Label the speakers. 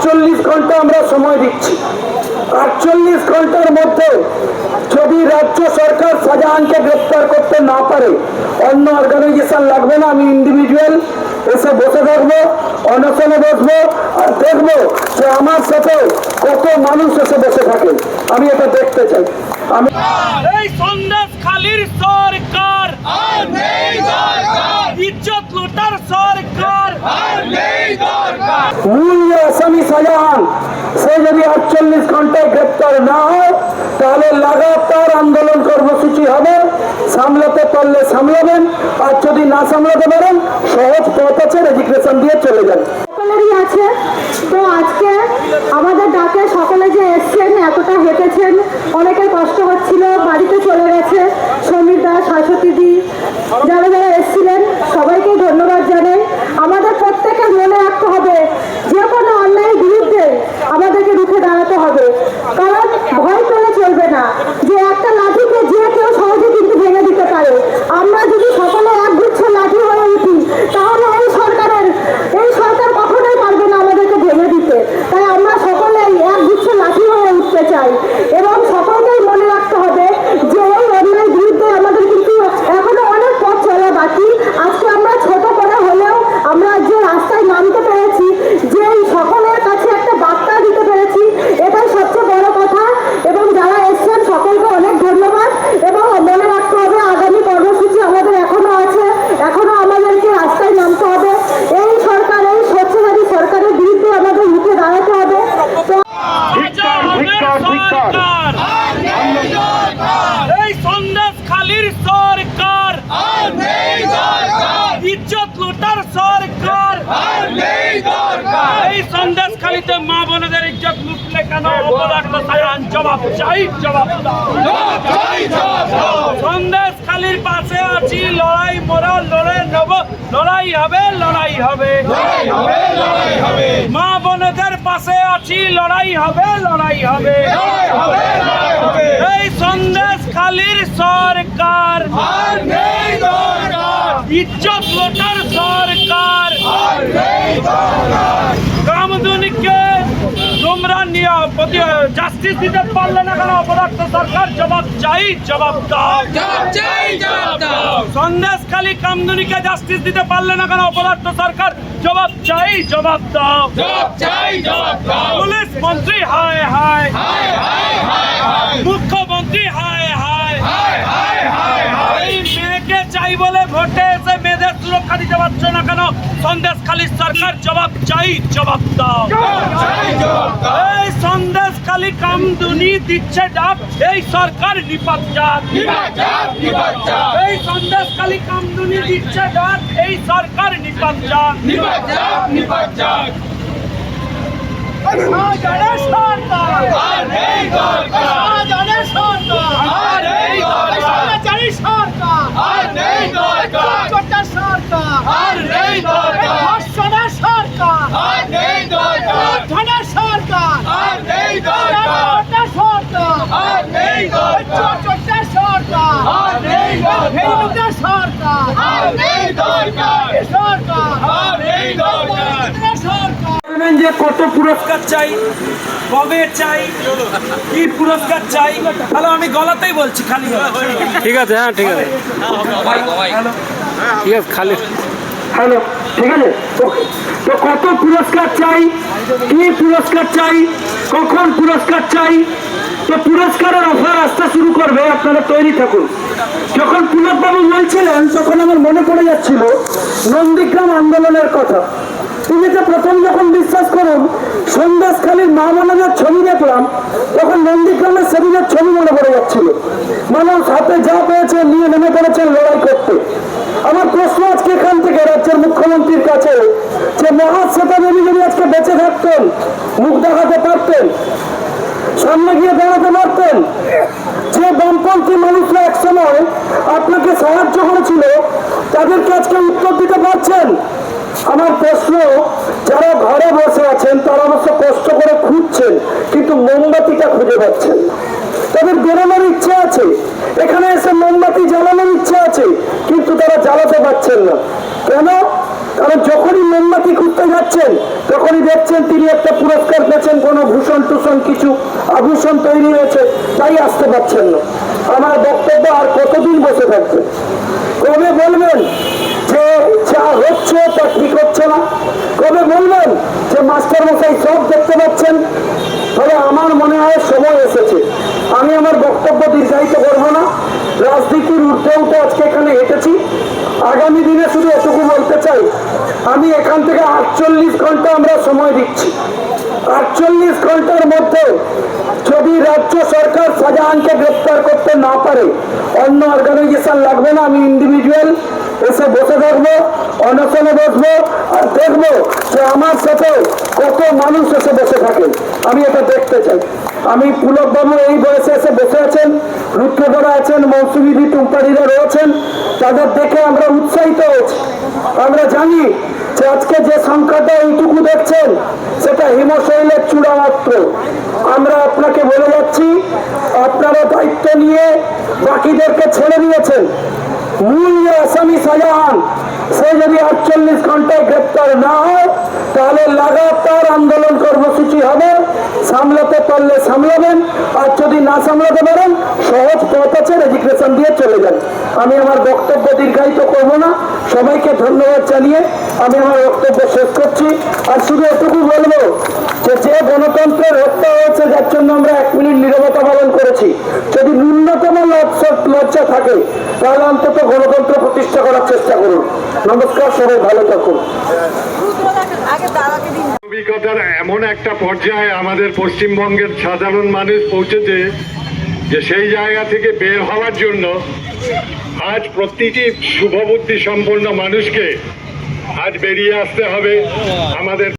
Speaker 1: আটচল্লিশ ঘণ্টা আমরা সময় দিচ্ছি। আটচল্লিশ ঘণ্টার মধ্যে যদি রাজ্য সরকার শাহজাহানকে গ্রেপ্তার করতে না পারে অন্য অর্গানাইজেশন লাগবে না আমি ইন্ডিভিজুয়াল এসে বসে থাকব অনশনে বসবো আর দেখব যে আমার সাথে কত মানুষ এসে বসে থাকে। আমি এটা দেখতে চাই। আমি
Speaker 2: এই সন্দেশ খালির সরকার
Speaker 3: আর নেই দরকার
Speaker 2: ইজ্জত লুটার সরকার
Speaker 1: মূল আসামি শাহজাহান সে যদি আটচল্লিশ ঘন্টায় গ্রেপ্তার না হয়, তাহলে লাগাতার আন্দোলন কর্মসূচি হবে। সামলাতে পারলে সামলাবেন, আর যদি না সামলাতে পারেন, সহজ পথ আছে রেজিস্ট্রেশন দিয়ে চলে যান।
Speaker 4: সকলেরই আছে। তো আজকে আমাদের ডাকে সকলে যে এসছেন, এতটা হেঁটেছেন, অনেকের কষ্ট হচ্ছিল, বাড়িতে চলে গেছে সমীর দাস শাশ্বতী দি যারা যারা এসছিলেন সবাইকে ধন্যবাদ জানাই আমাদের প্রত্যেকের মনে রাখতে হবে যে কোনো অন্যায়ের বিরুদ্ধে আমাদেরকে রুখে দাঁড়াতে হবে কারণ ভয় পেলে চলবে না যে একটা লাঠিকে যে কেউ সহজে কিন্তু ভেঙে দিতে পারে আমরা যদি সকলে একগুচ্ছ লাঠি হয়ে উঠি তাহলে এই সরকারের এই সরকার কখনোই পারবে না আমাদেরকে ভেঙে দিতে তাই আমরা সকলেই একগুচ্ছ লাঠি হয়ে উঠতে চাই এবং সকলকেই মনে রাখতে হবে যে এই অন্যায়ের বিরুদ্ধে আমাদের কিন্তু এখনও অনেক পথ চলা বাকি আজকে আমরা ছোট করে হলেও আমরা যে রাস্তায় নামতে পেরেছি যে এই সকলের কাছে একটা বার্তা দিতে পেরেছি এটাই সবচেয়ে বড় কথা এবং যারা এসছেন সকলকে অনেক ধন্যবাদ এবং মনে রাখতে হবে আগামী কর্মসূচি আমাদের এখনও আছে এখনও আমাদেরকে রাস্তায় নামতে হবে এই সরকার এই স্বচ্ছবাদী সরকারের বিরুদ্ধে আমাদের মুখে দাঁড়াতে হবে তো
Speaker 2: শাহজাহানের সরকার
Speaker 3: আর নেই দরকার
Speaker 2: এই সন্দেশ খালির সরকার
Speaker 3: আর নেই দরকার
Speaker 2: ইজ্জত লুটার সরকার
Speaker 3: আর নেই দরকার
Speaker 2: এই খালিতে মা বোনদের ইজ্জত লুটলে কেন? অপরাধ সায়ান জবাব চাই জবাব সন্দেশ খালির পাশে আছি লড়াই মোরা লড়ে নেব লড়াই হবে লড়াই হবে। মা বোনদের পাশে আছি লড়াই হবে লড়াই হবে। এই সন্দেশ খালির সরকার। ইজ্জত লোটার সরকার
Speaker 3: আর নেই দরকার
Speaker 2: কামদুনিকে তোমরা নিয়ে জাস্টিস দিতে পারলে না কেন? অপরাধ সরকার। জবাব চাই জবাব দাও।
Speaker 3: জবাব চাই জবাব দাও।
Speaker 2: সন্দেশ খালি কামদুনিকে জাস্টিস দিতে পারলে না কেন? সরকার। জবাব চাই জবাব দাও।
Speaker 3: চাই
Speaker 2: পুলিশ মন্ত্রী হায় হায়। মুখ্যমন্ত্রী হায় হায়
Speaker 3: হায় হায় হায়
Speaker 2: এই মেয়েকে চাই বলে ভোটে এসে মেয়েদের সুরক্ষা দিতে পারছ না কেন? সন্দেশ খালি সরকার জবাব চাই জবাব দাও। এই সন্দেশ খালি কামদুনি দিচ্ছে ডাক এই সরকার নিপাত এই সন্দেশ খালি কামদুনি দিচ্ছে ডাক এই সরকার নিপাত যাক শাহজাহানের সরকার
Speaker 3: আর নেই দরকার
Speaker 2: শাহজাহানের সরকার
Speaker 3: আর নেই দরকার
Speaker 2: শাহজাহানের সরকার
Speaker 3: আর নেই দরকার
Speaker 2: চট্টার সরকার
Speaker 3: আর নেই দরকার
Speaker 2: ধর্ষণের সরকার
Speaker 3: আর নেই দরকার
Speaker 2: ধনের সরকার
Speaker 3: আর নেই দরকার
Speaker 2: চট্টার সরকার
Speaker 3: আর নেই দরকার
Speaker 2: চট্টার সরকার
Speaker 3: আর নেই দরকার
Speaker 2: হিন্দুদের সরকার
Speaker 3: আর নেই দরকার
Speaker 2: সরকার
Speaker 3: আর নেই দরকার
Speaker 2: সরকার
Speaker 1: বলবেন যে কত
Speaker 2: পুরস্কার চাই? কবে চাই? কি পুরস্কার চাই? তাহলে আমি গলাতেই বলছি খালি
Speaker 5: ঠিক আছে হ্যাঁ ঠিক আছে। ঠিক আছে খালি।
Speaker 1: হ্যালো ঠিক আছে? তো কত পুরস্কার চাই? কি পুরস্কার চাই? কখন পুরস্কার চাই? তো পুরস্কারের অফার আসতে শুরু করবে আপনারা তৈরি থাকুন। যখন পুলকবাবু বলছিলেন তখন আমার মনে পড়ে যাচ্ছিল নন্দীগ্রাম আন্দোলনের কথা। যে প্রথম যখন বিশ্বাস করুন সন্দেশখালীর মা বোনদের ছবি দেখলাম, তখন নন্দীগ্রামের সেদিনের ছবি মনে পড়ে যাচ্ছিল। মানুষ হাতে যা পেয়েছে নিয়ে নেমে পড়েছেন লড়াই করতে। আমার প্রশ্ন আজকে এখান থেকে রাজ্যের মুখ্যমন্ত্রীর কাছে, যে মহাশ্বেতা দেবী যদি আজকে বেঁচে থাকতেন, মুখ দেখাতে পারতেন, সামনে গিয়ে দাঁড়াতে পারতেন, যে বামপন্থী মানুষরা একসময় আপনাকে সাহায্য করেছিল, তাদেরকে আজকে উত্তর দিতে পারছেন? আমার প্রশ্ন, যারা ঘরে বসে আছেন, তারা অবশ্য কষ্ট করে খুঁজছেন, কিন্তু মোমবাতিটা খুঁজে পাচ্ছেন। তাদের বেরোনোর ইচ্ছে আছে, এখানে এসে মোমবাতি জ্বালানোর ইচ্ছে আছে, কিন্তু তারা জ্বালাতে পারছেন না। কেন? কারণ যখনই মোমবাতি খুঁজতে যাচ্ছেন, তখনই দেখছেন তিনি একটা পুরস্কার পেয়েছেন, কোনো ভূষণ টুষণ কিছু আভূষণ তৈরি হয়েছে, তাই আসতে পারছেন না। আমার বক্তব্য আর কতদিন বসে থাকবে? কবে বলবেন? যে হচ্ছে তা ঠিক হচ্ছে না। কবে বলবেন যে মাস্টার মশাই সব দেখতে পাচ্ছেন? তবে আমার মনে হয় সময় এসেছে। আমি আমার বক্তব্য দীর্ঘায়িত করব না। রাজনীতির ঊর্ধ্বে উঠে আজকে এখানে হেঁটেছি আগামী দিনে শুধু এটুকু বলতে চাই, আমি এখান থেকে আটচল্লিশ ঘণ্টা আমরা সময় দিচ্ছি। আটচল্লিশ ঘণ্টার মধ্যে যদি রাজ্য সরকার শাহজাহানকে গ্রেপ্তার করতে না পারে, অন্য অর্গানাইজেশন লাগবে না, আমি ইন্ডিভিজুয়াল এসে বসে থাকব, অনশনে বসবো, আর দেখব যে আমার সাথে কত মানুষ এসে বসে থাকে। আমি এটা দেখতে চাই। আমি পুলকবাবু এই বয়সে এসে বসে আছেন, রুদ্রধরা আছেন মৌসুমী টুম্পারিরা রয়েছেন, তাদের দেখে আমরা উৎসাহিত হয়েছি। আমরা জানি যে আজকে যে সংখ্যাটা এইটুকু দেখছেন, সেটা হিমশৈলের চূড়া মাত্র। আমরা আপনাকে বলে যাচ্ছি, আপনারা দায়িত্ব নিয়ে বাকিদেরকে ছেড়ে দিয়েছেন। মূল যে আসামি শাহজাহান সে যদি আটচল্লিশ ঘন্টায় গ্রেপ্তার না হয়, তাহলে লাগাতার আন্দোলন কর্মসূচি হবে। সামলাতে পারলে সামলাবেন, আর যদি না সামলাতে পারেন, সহজ পথ আছে রেজিস্ট্রেশন দিয়ে চলে যান। আমি আমার বক্তব্য দীর্ঘায়িত করব না। সবাইকে ধন্যবাদ জানিয়ে আমি আমার বক্তব্য শেষ করছি। আর শুধু এটুকু বলব যে যে গণতন্ত্রের হত্যা হয়েছে, যার জন্য আমরা এক মিনিট নীরবতা পালন করেছি। যদি ন্যূনতম লজ্জা থাকে তাহলে অন্তত গণতন্ত্র প্রতিষ্ঠা করার চেষ্টা করুন। নমস্কার, সবাই ভালো থাকুন।
Speaker 6: মানবিকতার এমন একটা পর্যায়ে আমাদের পশ্চিমবঙ্গের সাধারণ মানুষ পৌঁছেছে যে সেই জায়গা থেকে বের হওয়ার জন্য আজ প্রতিটি শুভবুদ্ধি সম্পন্ন মানুষকে আজ বেরিয়ে আসতে হবে। আমাদের